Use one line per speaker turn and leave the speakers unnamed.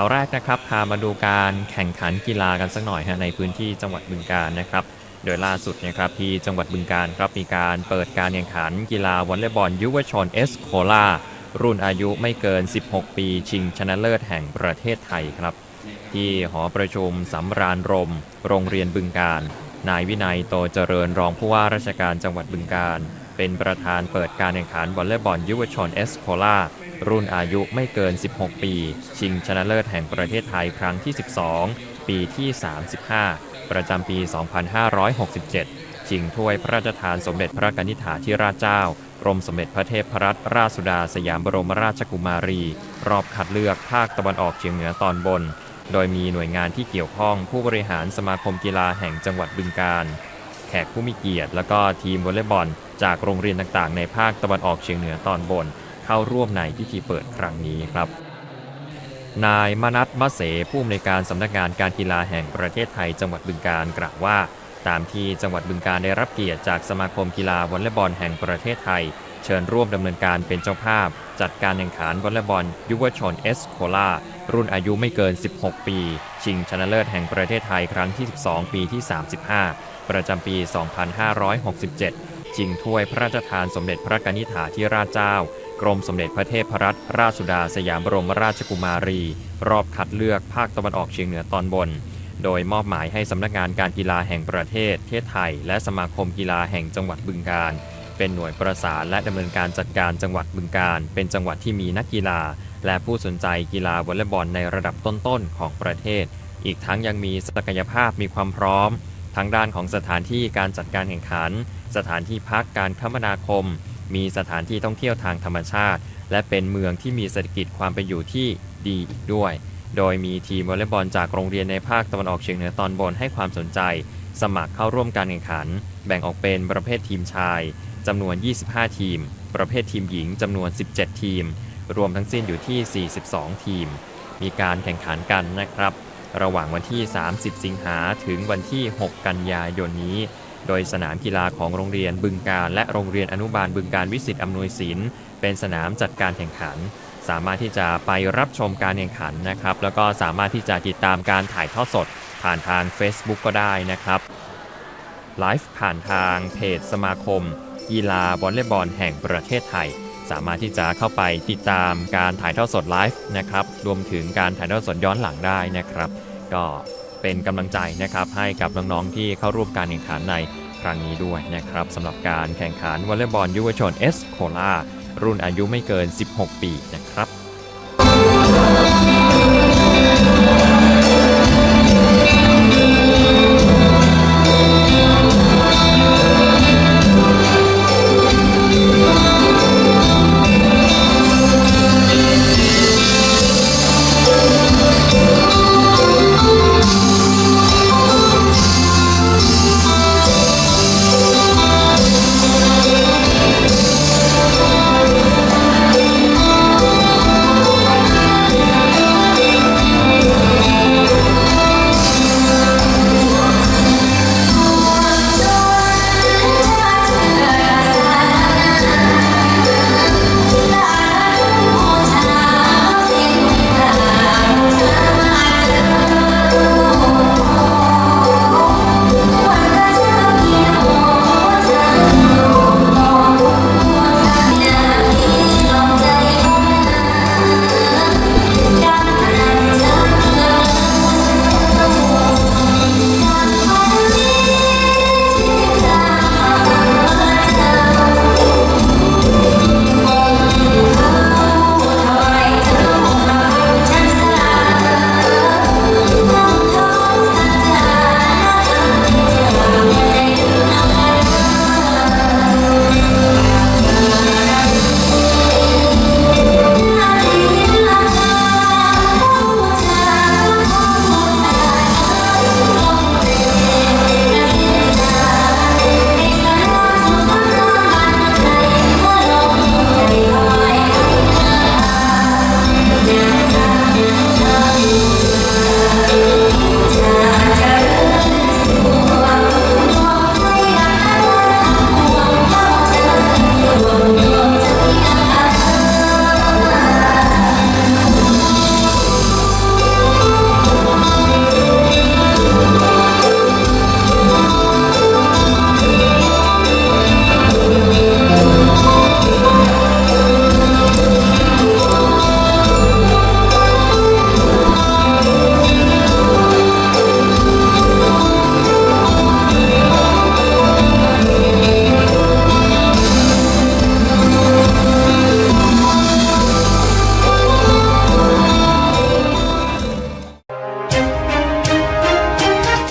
ข่าวแรกนะครับพามาดูการแข่งขันกีฬากันสักหน่อยฮะในพื้นที่จังหวัดบึงกาฬนะครับ โดยล่าสุดเนะครับที่จังหวัดบึงกาฬครับมีการเปิดการแข่งขันกีฬาวอลเลย์บอลยุวชนเอสโคลารุ่นอายุไม่เกิน 16 ปี ชิงชนะเลิศแห่งประเทศไทยครับ ที่หอประชุมสำราญรม โรงเรียนบึงการนายวินัยโตเจริญรองผู้ว่าราชการจังหวัดบึงการเป็นประธานเปิดการแข่งขันวอลเลย์บอลยุวชนเอสโคลา รุ่นอายุไม่เกิน 16 ปี ชิงชนะเลิศแห่งประเทศไทยครั้งที่ 12 ปีที่ 35 ประจำปี 2567 ชิงถ้วยพระราชทานสมเด็จพระกนิษฐาธิราชเจ้ากรมสมเด็จพระเทพรัตนราชสุดาสยามบรมราชกุมารี รอบคัดเลือกภาคตะวันออกเฉียงเหนือตอนบน โดยมีหน่วยงานที่เกี่ยวข้องผู้บริหารสมาคมกีฬาแห่งจังหวัดบึงกาฬแขกผู้มีเกียรติ และก็ทีมวอลเลย์บอล จากโรงเรียนต่างๆ ในภาคตะวันออกเฉียงเหนือตอนบน เข้าร่วมในพิธีเปิดครั้งนี้ครับ นายมนัทมะเสผู้อำนวยการสำนักงานการกีฬาแห่งประเทศไทยจังหวัดบึงกาฬกล่าวว่า ตามที่จังหวัดบึงกาฬได้รับเกียรติจากสมาคมกีฬาวอลเลย์บอลแห่งประเทศไทย เชิญร่วมดำเนินการเป็นเจ้าภาพ จัดการแข่งขันวอลเลย์บอลยุวชนเอสโคลารุ่นอายุไม่เกิน 16 ปี ชิงชนะเลิศแห่งประเทศไทยครั้งที่ 12 ปีที่ 35 ประจำปี 2567 ชิงถ้วยพระราชทานสมเด็จพระกนิษฐาธิราชเจ้า กรมสมเด็จพระเทพรัตนราชสุดาสยามบรมราชกุมารี รอบคัดเลือกภาคตะวันออกเฉียงเหนือตอนบน โดยมอบหมายให้สำนักงานการกีฬาแห่งประเทศเทศไทย และสมาคมกีฬาแห่งจังหวัดบึงกาฬเป็นหน่วยประสานและดำเนินการจัดการจังหวัดบึงกาฬเป็นจังหวัดที่มีนักกีฬา และผู้สนใจกีฬาวอลเลย์บอลในระดับต้นๆของประเทศ อีกทั้งยังมีศักยภาพมีความพร้อม ทั้งด้านของสถานที่การจัดการแข่งขัน สถานที่พักการคมนาคม มีสถานที่ท่องเที่ยวทางธรรมชาติ และเป็นเมืองที่มีเศรษฐกิจความเป็นอยู่ที่ดีอีกด้วย โดยมีทีมวอลเลย์บอลจากโรงเรียนในภาคตะวันออกเฉียงเหนือตอนบนให้ความสนใจ สมัครเข้าร่วมการแข่งขัน แบ่งออกเป็นประเภททีมชายจำนวน 25 ทีม ประเภททีมหญิงจำนวน 17 ทีม รวมทั้งสิ้นอยู่ที่ 42 ทีม มีการแข่งขันกันนะครับ ระหว่างวันที่ 30 สิงหาถึงวันที่ 6 กันยายนนี้ โดยสนามกีฬาของโรงเรียนบึงการและโรงเรียนอนุบาลบึงการวิสิตอำนวยสินเป็นสนามจัดการแข่งขัน สามารถที่จะไปรับชมการแข่งขันนะครับ แล้วก็สามารถที่จะติดตามการถ่ายทอดสด ผ่านทาง Facebook ก็ได้นะครับไลฟ์ผ่านทางเพจสมาคม กีฬาวอลเลย์บอลแห่งประเทศไทย สามารถที่จะเข้าไปติดตามการถ่ายทอดสดไลฟ์นะครับรวมถึงการถ่ายทอดสดย้อนหลังได้นะครับ ก็ เป็นกำลังใจนะครับให้กับน้องๆที่เข้าร่วมการแข่งขันในครั้งนี้ด้วยนะครับสำหรับการแข่งขันวอลเลย์บอลยุวชนเอสโคลารุ่นอายุไม่เกิน 16 ปีนะครับ